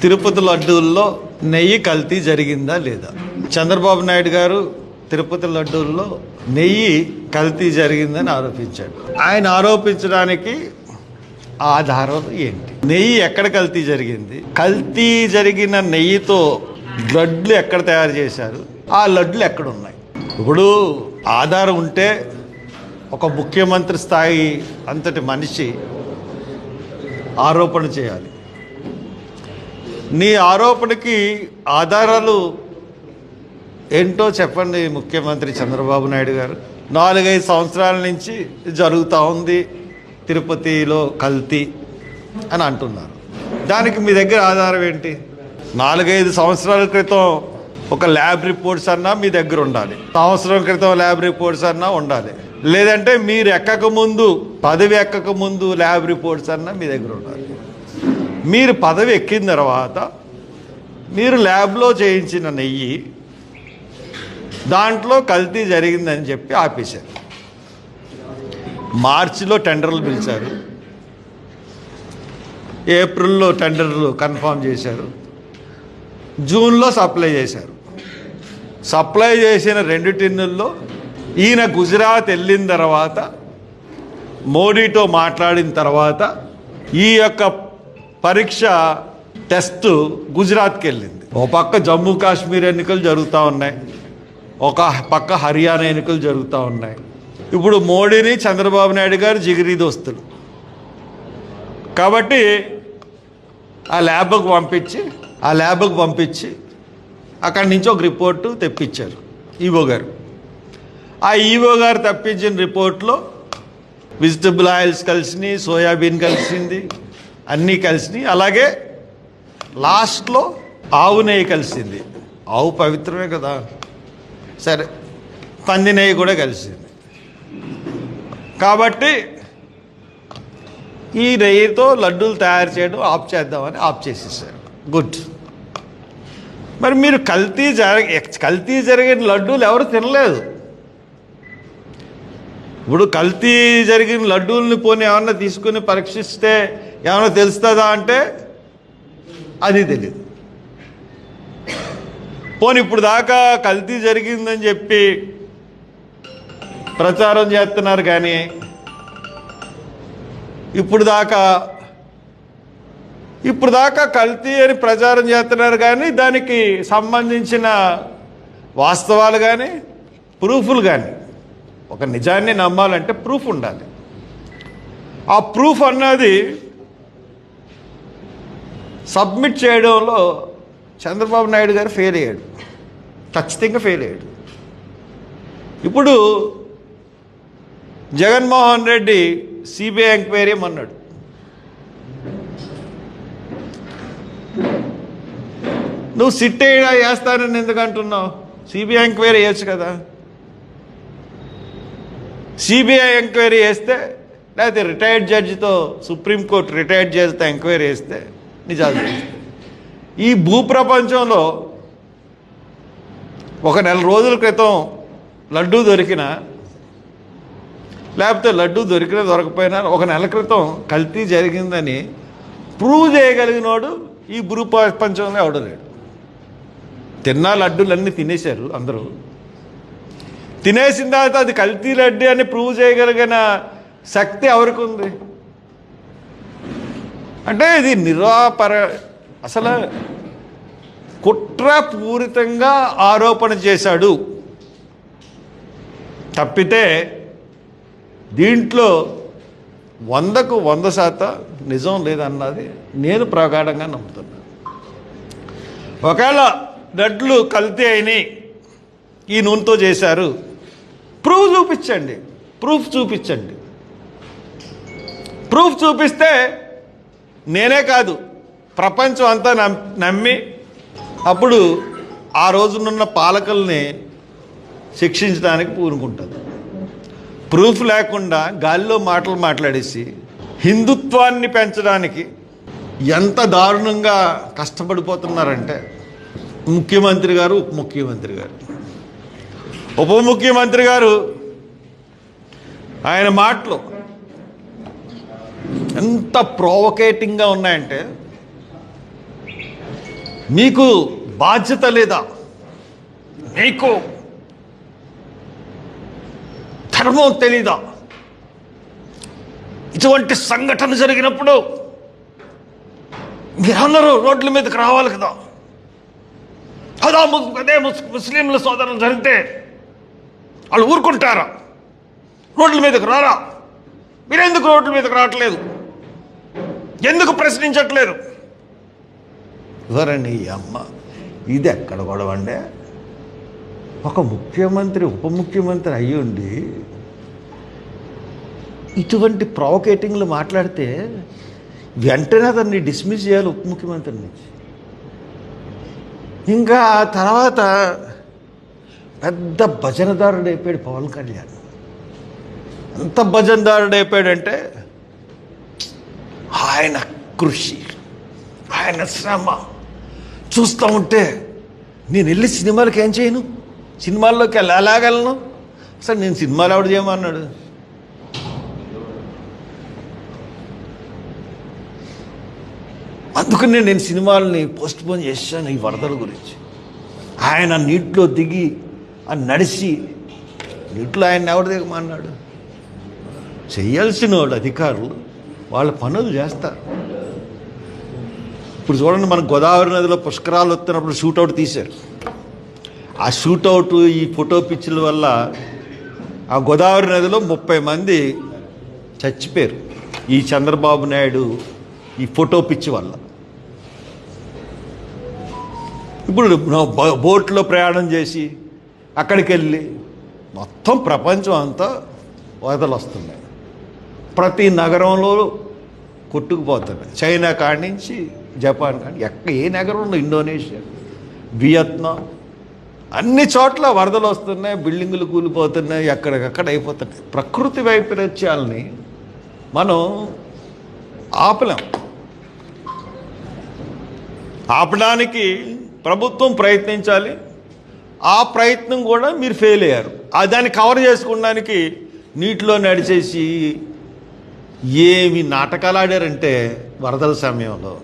తిరుపతి లడ్డూల్లో నెయ్యి కల్తీ జరిగిందా లేదా? చంద్రబాబు నాయుడు గారు తిరుపతి లడ్డూల్లో నెయ్యి కల్తీ జరిగిందని ఆరోపించాడు. ఆయన ఆరోపించడానికి ఆధారం ఏంటి? నెయ్యి ఎక్కడ కల్తీ జరిగింది? కల్తీ జరిగిన నెయ్యితో లడ్లు ఎక్కడ తయారు చేశారు? ఆ లడ్లు ఎక్కడ ఉన్నాయి ఇప్పుడు ఆధారం ఉంటే ఒక ముఖ్యమంత్రి స్థాయి అంతటి మనిషి ఆరోపణ చేయాలి. నీ ఆరోపణకి ఆధారాలు ఏంటో చెప్పండి ముఖ్యమంత్రి చంద్రబాబు నాయుడు గారు. నాలుగైదు సంవత్సరాల నుంచి జరుగుతూ ఉంది తిరుపతిలో కల్తీ అని అంటున్నారు. దానికి మీ దగ్గర ఆధారం ఏంటి? నాలుగైదు సంవత్సరాల క్రితం ఒక ల్యాబ్ రిపోర్ట్స్ అన్నా మీ దగ్గర ఉండాలి. సంవత్సరం క్రితం ల్యాబ్ రిపోర్ట్స్ అన్నా ఉండాలి. లేదంటే మీరు ఎక్కక ముందు పదవి ఎక్కక ముందు ల్యాబ్ రిపోర్ట్స్ అన్నా మీ దగ్గర ఉండాలి. మీరు పదవి ఎక్కిన తర్వాత మీరు ల్యాబ్లో చేయించిన నెయ్యి దాంట్లో కల్తీ జరిగిందని చెప్పి ఆపేశారు. మార్చిలో టెండర్లు పిలిచారు. ఏప్రిల్లో టెండర్లు కన్ఫర్మ్ చేశారు. జూన్లో సప్లై చేశారు. సప్లై చేసిన రెండు టిన్నుల్లో ఈయన గుజరాత్ వెళ్ళిన తర్వాత మోడీతో మాట్లాడిన తర్వాత ఈ యొక్క పరీక్ష టెస్ట్ గుజరాత్కి వెళ్ళింది ఒక పక్క జమ్మూ కాశ్మీర్ ఎన్నికలు జరుగుతూ ఉన్నాయి. ఒక పక్క హర్యానా ఎన్నికలు జరుగుతూ ఉన్నాయి. ఇప్పుడు మోడీని చంద్రబాబు నాయుడు గారు జిగిరి దోస్తులు. కాబట్టి ఆ ల్యాబ్కు పంపించి ఆ ల్యాబ్కు పంపించి అక్కడి నుంచి ఒక రిపోర్టు తెప్పించారు ఈవో గారు. ఆ ఈవో గారు తెప్పించిన రిపోర్ట్లో వెజిటబుల్ ఆయిల్స్ కలిసినాయి సోయాబీన్ కలిసింది అన్నీ కలిసినాయి. అలాగే లాస్ట్లో ఆవు నెయ్యి కలిసింది. ఆవు పవిత్రమే కదా. సరే పంది నెయ్యి కూడా కలిసింది. కాబట్టి ఈ నెయ్యితో లడ్డూలు తయారు చేయడం ఆఫ్ చేద్దామని ఆఫ్ చేసేసారు. గుడ్. మరి మీరు కల్తీ జరగ కల్తీ జరిగిన లడ్డూలు ఎవరు తినలేదు. ఇప్పుడు కల్తీ జరిగిన లడ్డూల్ని పోనీ ఏమన్నా తీసుకుని పరీక్షిస్తే ఏమన్నా తెలుస్తుందా అంటే అది తెలియదు పోనీ ఇప్పుడు దాకా కల్తీ జరిగిందని చెప్పి ప్రచారం చేస్తున్నారు కానీ ఇప్పుడు దాకా ఇప్పుడు దాకా కల్తీ అని ప్రచారం చేస్తున్నారు కానీ దానికి సంబంధించిన వాస్తవాలు కానీ ప్రూఫ్లు కానీ ఒక నిజాన్ని నమ్మాలంటే ప్రూఫ్ ఉండాలి. ఆ ప్రూఫ్ అన్నది సబ్మిట్ చేయడంలో చంద్రబాబు నాయుడు గారు ఫెయిల్ అయ్యాడు. ఖచ్చితంగా ఫెయిల్ అయ్యాడు. ఇప్పుడు జగన్మోహన్ రెడ్డి సిబిఐ ఎంక్వైరీ అన్నాడు. నువ్వు సిట్ వేస్తానని ఎందుకు అంటున్నావు? సిబిఐ ఎంక్వైరీ వేయచ్చు కదా. సిబిఐ ఎంక్వైరీ వేస్తే లేకపోతే రిటైర్డ్ జడ్జితో సుప్రీంకోర్టు రిటైర్డ్ జడ్జితో ఎంక్వైరీ వేస్తే నిజాలు ఈ భూప్రపంచంలో ఒక నెల రోజుల క్రితం లడ్డూ దొరికిన లేకపోతే లడ్డూ దొరికినా దొరకపోయినా ఒక నెల క్రితం కల్తీ జరిగిందని ప్రూవ్ చేయగలిగినోడు ఈ భూ ప్రపంచంలో ఎవడలేడు తిన్నా లడ్డూలన్నీ తినేశారు అందరూ. తినేసిన తర్వాత అది కల్తీ లడ్డు అని ప్రూవ్ చేయగలిగిన శక్తి ఎవరికి ఉంది అంటే ఇది నిరాపర అసలు కుట్రపూరితంగా ఆరోపణ చేశాడు. తప్పితే దీంట్లో వందకు వంద శాతం నిజం లేదన్నది నేను ప్రగాఢంగా నమ్ముతున్నాను ఒకవేళ లడ్లు కల్తీ అయినాయి ఈ నూనెతో చేశారు ప్రూఫ్ చూపించండి. ప్రూఫ్ చూపించండి. ప్రూఫ్ చూపిస్తే నేనే కాదు ప్రపంచం అంతా నమ్మి అప్పుడు ఆ రోజునున్న పాలకుల్ని శిక్షించడానికి పూనుకుంటుంది ప్రూఫ్ లేకుండా గాలిలో మాటలు మాట్లాడేసి హిందుత్వాన్ని పెంచడానికి ఎంత దారుణంగా కష్టపడిపోతున్నారంటే ముఖ్యమంత్రి గారు ఉప ముఖ్యమంత్రి గారు. ఉప ముఖ్యమంత్రి గారు ఆయన మాటలు ఎంత ప్రోవకేటింగ్గా ఉన్నాయంటే మీకు బాధ్యత లేదా? మీకు ధర్మం తెలీదా? ఇటువంటి సంఘటన జరిగినప్పుడు మీరందరూ రోడ్ల మీదకి రావాలి కదా. అదా ముస్- అదే ముస్- ముస్లింల సోదరులు జరిగితే వాళ్ళు ఊరుకుంటారా? రోడ్ల మీదకి రారా? మీరెందుకు రోడ్ల మీదకి రావట్లేదు? ఎందుకు ప్రశ్నించట్లేదు? ఎవరండి ఈ అమ్మ? ఇది ఎక్కడ గొడవండి ఒక ముఖ్యమంత్రి ఉప ముఖ్యమంత్రి అయ్యుండి ఇటువంటి ప్రావకేటింగ్లు మాట్లాడితే వెంటనే అతన్ని డిస్మిస్ చేయాలి ఉప ముఖ్యమంత్రి నుంచి. ఇంకా తర్వాత పెద్ద భజనదారుడు అయిపోయాడు పవన్ కళ్యాణ్. ఎంత భజనదారుడు అయిపోయాడంటే ఆయన కృషి ఆయన శ్రమ. చూస్తూ ఉంటే నేను వెళ్ళి సినిమాలకు ఏం చేయను? సినిమాల్లోకి వెళ్ళి ఎలాగలను అసలు నేను సినిమాలు ఎవడు చేయమన్నాడు? అందుకనే నేను సినిమాలని పోస్ట్ పోన్ చేశాను ఈ వరదల గురించి. ఆయన నీటిలో దిగి అని నడిచి ఇంట్లో ఆయన ఎవరు దిగమన్నాడు చేయాల్సిన వాళ్ళు అధికారులు వాళ్ళ పనులు చేస్తారు. ఇప్పుడు చూడండి మన గోదావరి నదిలో పుష్కరాలు వస్తున్నప్పుడు షూటౌట్ తీశారు. ఆ షూటౌట్ ఈ ఫోటో పిచ్చుల వల్ల ఆ గోదావరి నదిలో ముప్పై మంది చచ్చిపోయారు. ఈ చంద్రబాబు నాయుడు ఈ ఫోటో పిచ్చి వల్ల. ఇప్పుడు బోట్లో ప్రయాణం చేసి అక్కడికి వెళ్ళి మొత్తం ప్రపంచం అంతా వరదలు వస్తున్నాయి ప్రతి నగరంలో కొట్టుకుపోతున్నాయి. చైనా కాడి నుంచి జపాన్ కాడి ఎక్క ఏ నగరంలో ఇండోనేషియా వియత్నాం అన్ని చోట్ల వరదలు వస్తున్నాయి బిల్డింగులు కూలిపోతున్నాయి ఎక్కడికక్కడ అయిపోతున్నాయి. ప్రకృతి వైపరీత్యాలని మనం ఆపలేం. ఆపడానికి ప్రభుత్వం ప్రయత్నించాలి. ఆ ప్రయత్నం కూడా మీరు ఫెయిల్ అయ్యారు. ఆ దాన్ని కవర్ చేసుకోవడానికి నీటిలో నడిచేసి ఏమి నాటకాలు ఆడారంటే వరదల సమయంలో